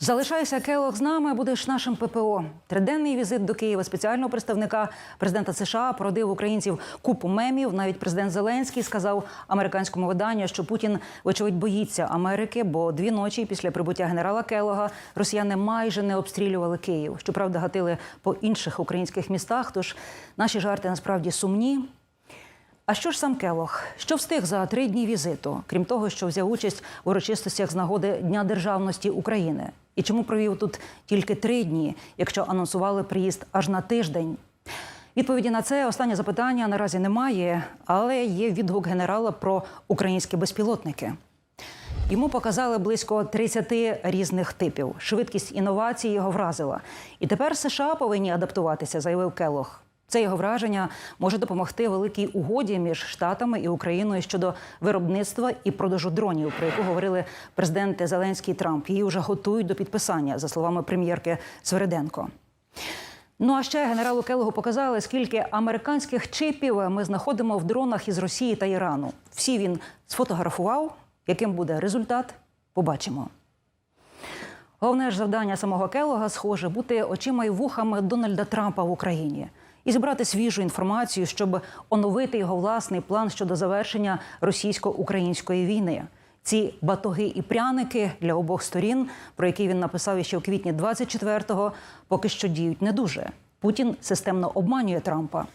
Залишайся Келох з нами, будеш нашим ППО. Триденний візит до Києва спеціального представника президента США породив українців купу мемів. Навіть президент Зеленський сказав американському виданню, що Путін, вочевидь, боїться Америки, бо дві ночі після прибуття генерала Келога росіяни майже не обстрілювали Київ. Щоправда, гатили по інших українських містах. Тож наші жарти насправді сумні. А що ж сам Келох? Що встиг за три дні візиту, крім того, що взяв участь в урочистостях з нагоди Дня державності України? І чому провів тут тільки три дні, якщо анонсували приїзд аж на тиждень? Відповіді на це останнє запитання наразі немає, але є відгук генерала про українські безпілотники. Йому показали близько 30 різних типів. Швидкість інновацій його вразила. І тепер США повинні адаптуватися, заявив Келох. Це його враження може допомогти великій угоді між Штатами і Україною щодо виробництва і продажу дронів, про яку говорили президенти Зеленський і Трамп. Її вже готують до підписання, за словами прем'єрки Свериденко. Ну а ще генералу Келогу показали, скільки американських чипів ми знаходимо в дронах із Росії та Ірану. Всі він сфотографував. Яким буде результат? Побачимо. Головне ж завдання самого Келога, схоже, бути очима й вухами Дональда Трампа в Україні і зібрати свіжу інформацію, щоб оновити його власний план щодо завершення російсько-української війни. Ці батоги і пряники для обох сторін, про які він написав ще у квітні 24-го, поки що діють не дуже. Путін системно обманює Трампа.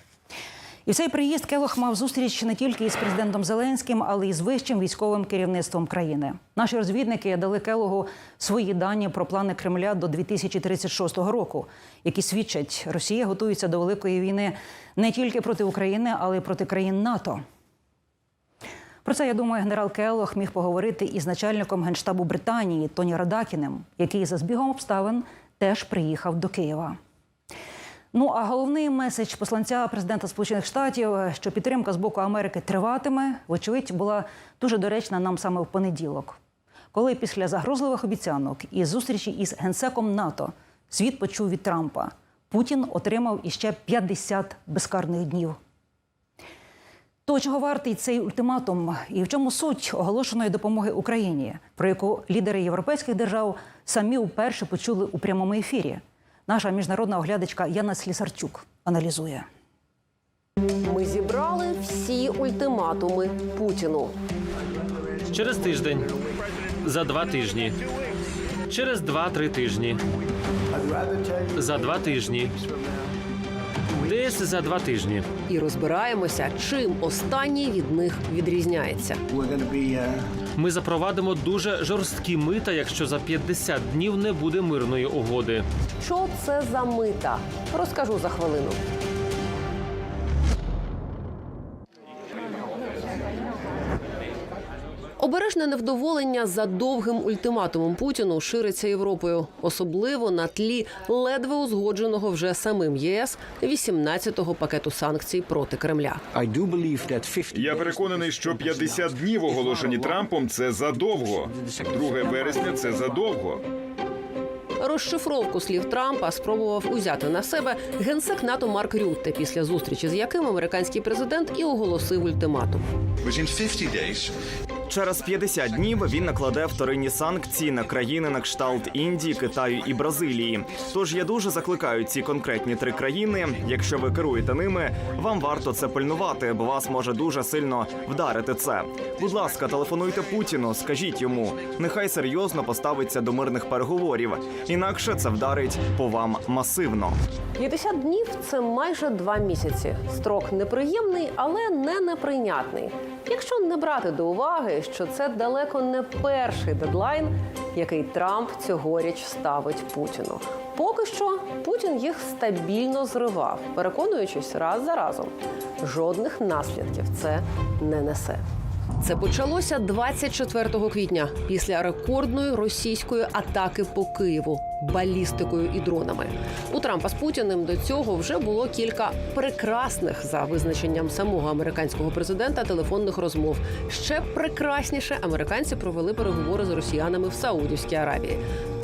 І цей приїзд Келох мав зустріч не тільки із президентом Зеленським, але й з вищим військовим керівництвом країни. Наші розвідники дали Келогу свої дані про плани Кремля до 2036 року, які свідчать, Росія готується до великої війни не тільки проти України, але й проти країн НАТО. Про це я думаю, генерал Келох міг поговорити із начальником генштабу Британії Тоні Радакіним, який за збігом обставин теж приїхав до Києва. Ну а головний меседж посланця президента Сполучених Штатів, що підтримка з боку Америки триватиме, вочевидь, була дуже доречна нам саме в понеділок, коли після загрозливих обіцянок і зустрічі із генсеком НАТО світ почув від Трампа, Путін отримав іще 50 безкарних днів. То чого вартий цей ультиматум, і в чому суть оголошеної допомоги Україні, про яку лідери європейських держав самі вперше почули у прямому ефірі? Наша міжнародна оглядачка Яна Слісарчук аналізує. Ми зібрали всі ультиматуми Путіну. Через тиждень. За два тижні. Через два-три тижні. За два тижні. Десь за два тижні. І розбираємося, чим останній від них відрізняється. Uh, Ми запровадимо дуже жорсткі мита, якщо за 50 днів не буде мирної угоди. Що це за мита? Розкажу за хвилину. Обережне невдоволення за довгим ультиматумом Путіну шириться Європою, особливо на тлі ледве узгодженого вже самим ЄС 18-го пакету санкцій проти Кремля. I do believe that 50 Я переконаний, що 50 днів оголошені Трампом це задовго. 2 вересня це задовго. Розшифровку слів Трампа спробував узяти на себе генсек НАТО Марк Рютте, після зустрічі з яким американський президент і оголосив ультиматум. Within 50 days, Через 50 днів він накладе вторинні санкції на країни на кшталт Індії, Китаю і Бразилії. Тож я дуже закликаю ці конкретні три країни. Якщо ви керуєте ними, вам варто це пильнувати, бо вас може дуже сильно вдарити це. Будь ласка, телефонуйте Путіну, скажіть йому, нехай серйозно поставиться до мирних переговорів. Інакше це вдарить по вам масивно. 50 днів це майже два місяці. Строк неприємний, але не неприйнятний. Якщо не брати до уваги, що це далеко не перший дедлайн, який Трамп цьогоріч ставить Путіну. Поки що Путін їх стабільно зривав, переконуючись раз за разом. Жодних наслідків це не несе. Це почалося 24 квітня після рекордної російської атаки по Києву балістикою і дронами. У Трампа з Путіним до цього вже було кілька прекрасних за визначенням самого американського президента телефонних розмов. Ще прекрасніше американці провели переговори з росіянами в Саудівській Аравії.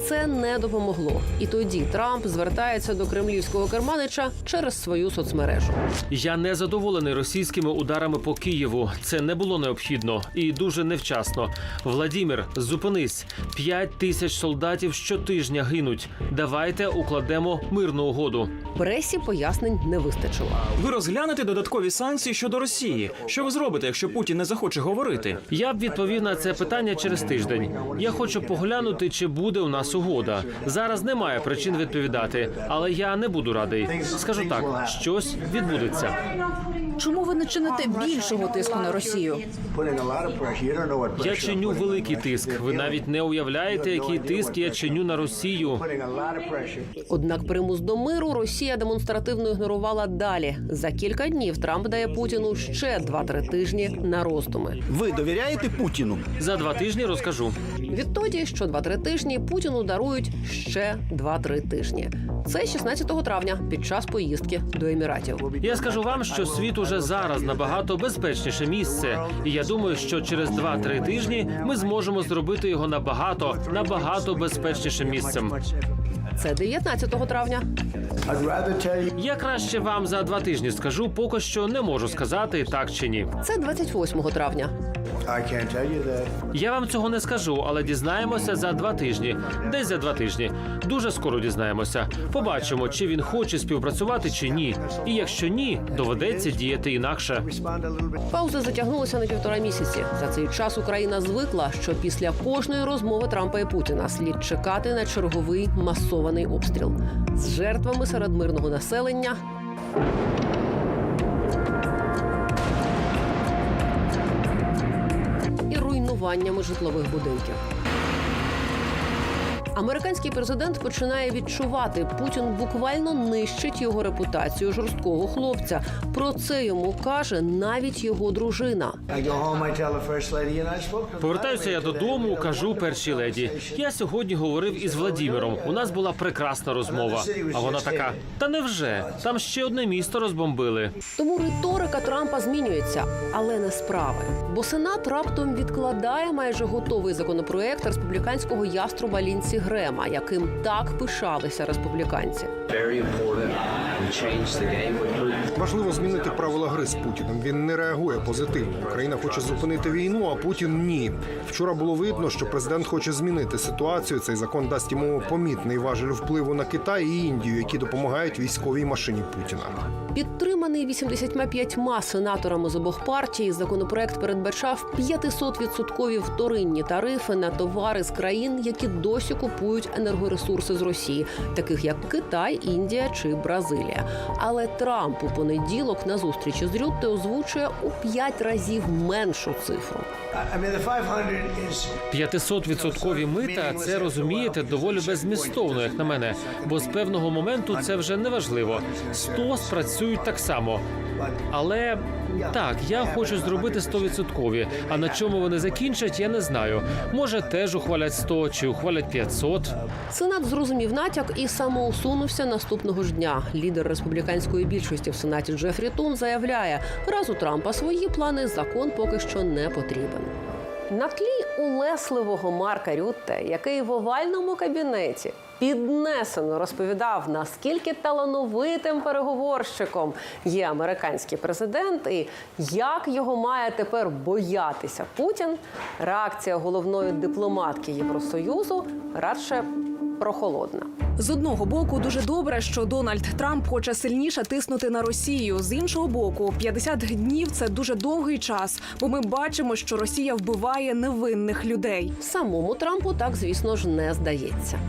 Це не допомогло. І тоді Трамп звертається до кремлівського керманича через свою соцмережу. Я не задоволений російськими ударами по Києву. Це не було необхідно і дуже невчасно. Владімір, зупинись. П'ять тисяч солдатів щотижня гинуть. Давайте укладемо мирну угоду. Пресі пояснень не вистачило. Ви розглянете додаткові санкції щодо Росії. Що ви зробите, якщо Путін не захоче говорити? Я б відповів на це питання через тиждень. Я хочу поглянути, чи буде у нас угода. Зараз немає причин відповідати, але я не буду радий. Скажу так, щось відбудеться. Чому ви не чините більшого тиску на Росію? Я чиню великий тиск. Ви навіть не уявляєте, який тиск я чиню на Росію. Однак примус до миру Росія демонстративно ігнорувала далі. За кілька днів Трамп дає Путіну ще 2-3 тижні на роздуми. Ви довіряєте Путіну? За два тижні розкажу. Відтоді, що 2-3 тижні Путіну дарують ще 2-3 тижні. Це 16 травня під час поїздки до Еміратів. Я скажу вам, що світ уже зараз набагато безпечніше місце, і я думаю, що через 2-3 тижні ми зможемо зробити його набагато набагато безпечнішим місцем. Це 19 травня. Я краще вам за два тижні скажу, поки що не можу сказати так чи ні. Це 28 травня. I can't tell you that. Я вам цього не скажу, але дізнаємося за два тижні. Десь за два тижні. Дуже скоро дізнаємося. Побачимо, чи він хоче співпрацювати чи ні. І якщо ні, доведеться діяти інакше. Пауза затягнулася на півтора місяці. За цей час Україна звикла, що після кожної розмови Трампа і Путіна слід чекати на черговий масований обстріл з жертвами серед мирного населення. Руйнуваннями житлових будинків. Американський президент починає відчувати, Путін буквально нищить його репутацію жорсткого хлопця. Про це йому каже навіть його дружина. Повертаюся я додому, кажу першій леді. Я сьогодні говорив із Владіміром. У нас була прекрасна розмова. А вона така: та невже? Там ще одне місто розбомбили. Тому риторика Трампа змінюється, але не справи. Бо Сенат раптом відкладає майже готовий законопроект республіканського яструба Лінсі Грема, яким так пишалися республіканці. Важливо змінити правила гри з Путіним. Він не реагує позитивно. Україна хоче зупинити війну, а Путін ні. Вчора було видно, що президент хоче змінити ситуацію. Цей закон дасть йому помітний важель впливу на Китай і Індію, які допомагають військовій машині Путіна. Підтриманий 85 сенаторами з обох партій, законопроект передбачав 500-відсоткові вторинні тарифи на товари з країн, які досі купують енергоресурси з Росії, таких як Китай, Індія чи Бразилія. Але Трамп у понеділок на зустрічі з Рютте озвучує у 5 разів меншу цифру. I 500 is 500-відсоткові мита це розумієте доволі беззмістовно, як на мене. Бо з певного моменту це вже не важливо. 100 спрацюють так само. Але так, я хочу зробити 100-відсоткові. А на чому вони закінчать, я не знаю. Може, теж ухвалять 100 чи ухвалять 500. Сенат зрозумів натяк і самоусунувся наступного ж дня. Лідер республіканської більшості в сенаті Джефрі Тун заявляє, раз у Трампа свої плани закон поки що не потрібен. На тлі улесливого Марка Рютте, який в овальному кабінеті піднесено розповідав, наскільки талановитим переговорщиком є американський президент, і як його має тепер боятися Путін. Реакція головної дипломатки Євросоюзу радше прохолодна. З одного боку, дуже добре, що Дональд Трамп хоче сильніше тиснути на Росію. З іншого боку, 50 днів це дуже довгий час, бо ми бачимо, що Росія вбиває невинних людей. Самому Трампу так, звісно ж, не здається.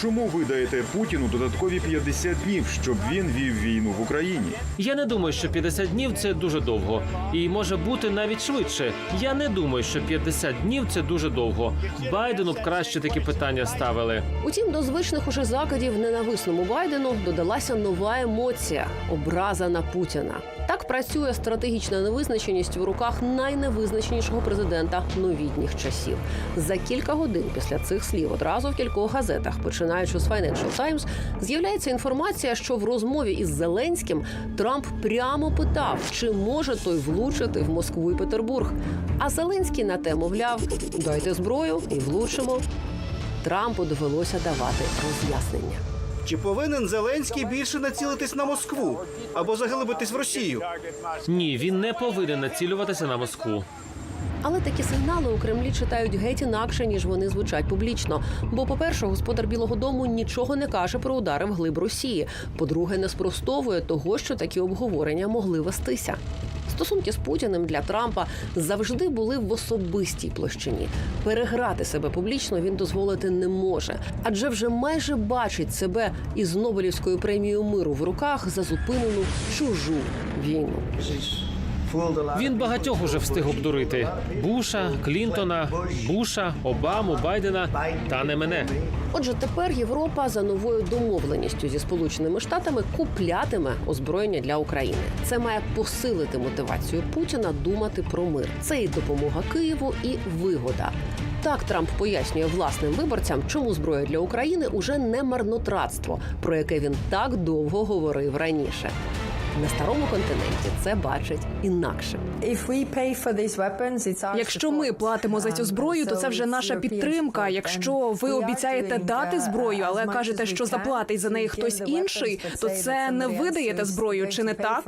Чому ви даєте Путіну додаткові 50 днів, щоб він вів війну в Україні? Я не думаю, що 50 днів це дуже довго, і може бути навіть швидше. Я не думаю, що 50 днів це дуже довго. Байдену б краще такі питання ставили. Утім, до звичних уже закидів ненависному Байдену додалася нова емоція образа на Путіна. Працює стратегічна невизначеність в руках найневизначенішого президента новітніх часів. За кілька годин після цих слів одразу в кількох газетах, починаючи з Financial Times, з'являється інформація, що в розмові із Зеленським Трамп прямо питав, чи може той влучити в Москву і Петербург. А Зеленський на те, мовляв, дайте зброю і влучимо. Трампу довелося давати роз'яснення. Чи повинен Зеленський більше націлитись на Москву або заглибитись в Росію? Ні, він не повинен націлюватися на Москву. Але такі сигнали у Кремлі читають геть інакше, ніж вони звучать публічно. Бо, по-перше, господар Білого Дому нічого не каже про удари в глиб Росії. По-друге, не спростовує того, що такі обговорення могли вестися. Стосунки з Путіним для Трампа завжди були в особистій площині. Переграти себе публічно він дозволити не може, адже вже майже бачить себе із Нобелівською премією миру в руках за зупинену чужу війну. Він багатьох уже встиг обдурити: Буша, Клінтона, Буша, Обаму, Байдена та не мене. Отже, тепер Європа за новою домовленістю зі Сполученими Штатами куплятиме озброєння для України. Це має посилити мотивацію Путіна думати про мир. Це і допомога Києву, і вигода. Так Трамп пояснює власним виборцям, чому зброя для України уже не марнотратство, про яке він так довго говорив раніше. На старому континенті це бачать інакше. Якщо ми платимо за цю зброю, то це вже наша підтримка. Якщо ви обіцяєте дати зброю, але кажете, що заплатить за неї хтось інший, то це не ви даєте зброю, чи не так?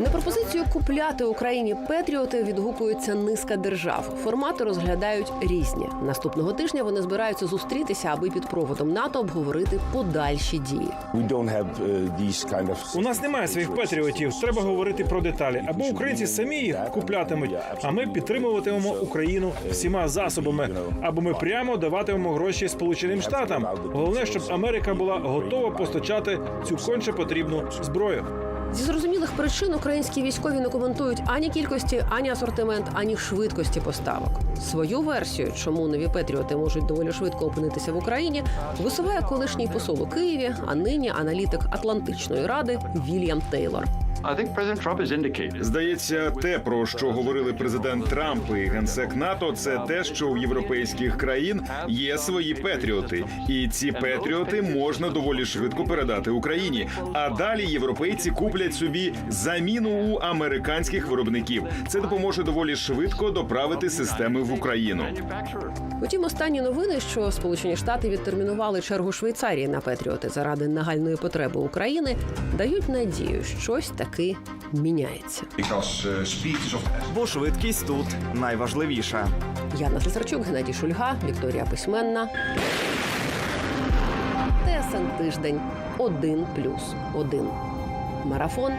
На пропозицію купляти Україні Петріоти відгукується низка держав. Формати розглядають різні. Наступного тижня вони збираються зустрітися, аби під проводом НАТО обговорити подальші дії. У нас немає своїх патріотів. Треба говорити про деталі. Або українці самі їх куплятимуть, а ми підтримуватимемо Україну всіма засобами, або ми прямо даватимемо гроші Сполученим Штатам. Головне, щоб Америка була готова постачати цю конче потрібну зброю. Зі зрозумілих причин українські військові не коментують ані кількості, ані асортимент, ані швидкості поставок. Свою версію, чому нові Петріоти можуть доволі швидко опинитися в Україні, висуває колишній посол у Києві, а нині аналітик Атлантичної ради Вільям Тейлор. Здається, те, про що говорили президент Трамп і генсек НАТО, це те, що у європейських країн є свої петріоти, і ці петріоти можна доволі швидко передати Україні. А далі європейці куплять собі заміну у американських виробників. Це допоможе доволі швидко доправити системи в Україну. Утім, останні новини, що Сполучені Штати відтермінували чергу Швейцарії на Петріоти заради нагальної потреби України, дають надію, щось таки міняється. Бо швидкість тут найважливіша. Яна Слесарчук, Геннадій Шульга, Вікторія Письменна. ТСН тиждень 1 плюс 1. Марафон